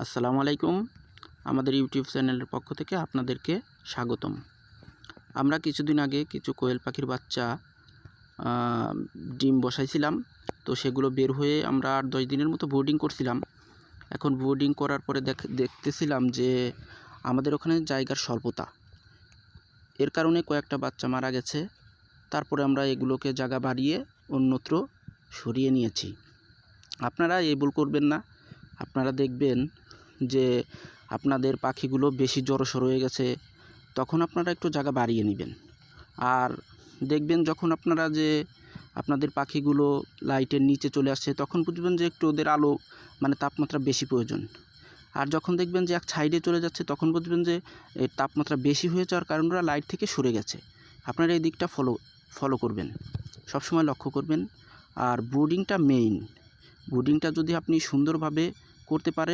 আসসালামু আলাইকুম। আমাদের ইউটিউব চ্যানেলের পক্ষ থেকে আপনাদেরকে স্বাগতম। আমরা কিছুদিন আগে কিছু কোয়েল পাখির বাচ্চা ডিম বসাইছিলাম। তো সেগুলো বের হয়ে আমরা আট দশ দিনের মতো বোর্ডিং করছিলাম। এখন বোর্ডিং করার পরে দেখ, দেখতেছিলাম যে আমাদের ওখানে জায়গার স্বল্পতা। এর কারণে কয়েকটা বাচ্চা মারা গেছে। তারপরে আমরা এগুলোকে জায়গা বাড়িয়ে অন্যত্র সরিয়ে নিয়েছি। আপনারা এই ভুল করবেন না। আপনারা দেখবেন যে আপনাদের পাখিগুলো বেশি জড়সড় হয়ে গেছে, তখন আপনারা একটু জায়গা বাড়িয়ে নেবেন। আর দেখবেন যখন আপনারা যে আপনাদের পাখিগুলো লাইটের নিচে চলে আসছে, তখন বুঝবেন যে একটু ওদের আলো মানে তাপমাত্রা বেশি প্রয়োজন। আর যখন দেখবেন যে এক সাইডে চলে যাচ্ছে, তখন বুঝবেন যে এর তাপমাত্রা বেশি হয়ে যাওয়ার কারণ ওরা লাইট থেকে সরে গেছে। আপনারা এই দিকটা ফলো ফলো করবেন। সবসময় লক্ষ্য করবেন। আর ব্রুডিংটা মেইন। ব্রুডিংটা যদি আপনি সুন্দরভাবে করতে পারেন